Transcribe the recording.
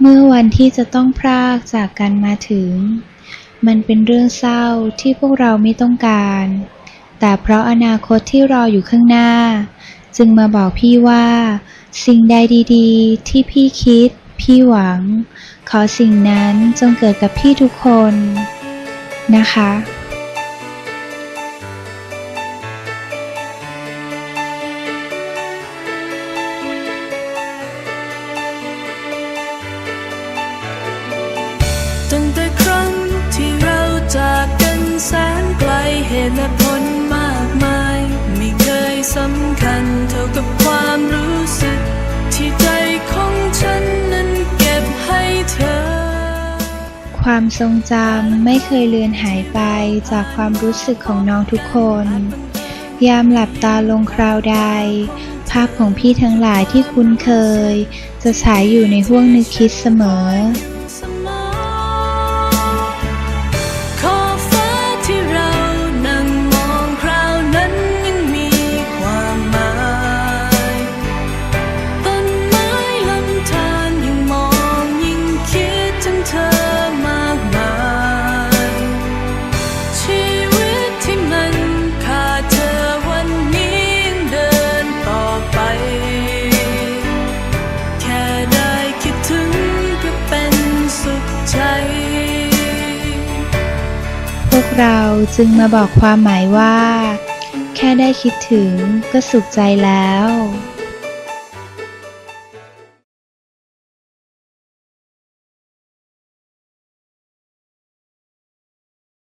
เมื่อวันที่จะต้องพรากจากกันมาถึง มันเป็นเรื่องเศร้าที่พวกเราไม่ต้องการ แต่เพราะอนาคตที่รออยู่ข้างหน้า จึงมาบอกพี่ว่า สิ่งใดดีๆ ที่พี่คิด พี่หวัง ขอสิ่งนั้นจงเกิดกับพี่ทุกคนนะคะ ความทรงจำไม่เคยเลือนหายไปจากความรู้สึกของน้องทุกคน ยามหลับตาลงคราวใด ภาพของพี่ทั้งหลายที่คุ้นเคย จะฉายอยู่ในห้วงนึกคิดเสมอ พวกเราจึงมาบอกความหมายว่า แค่ได้คิดถึงก็สุขใจแล้ว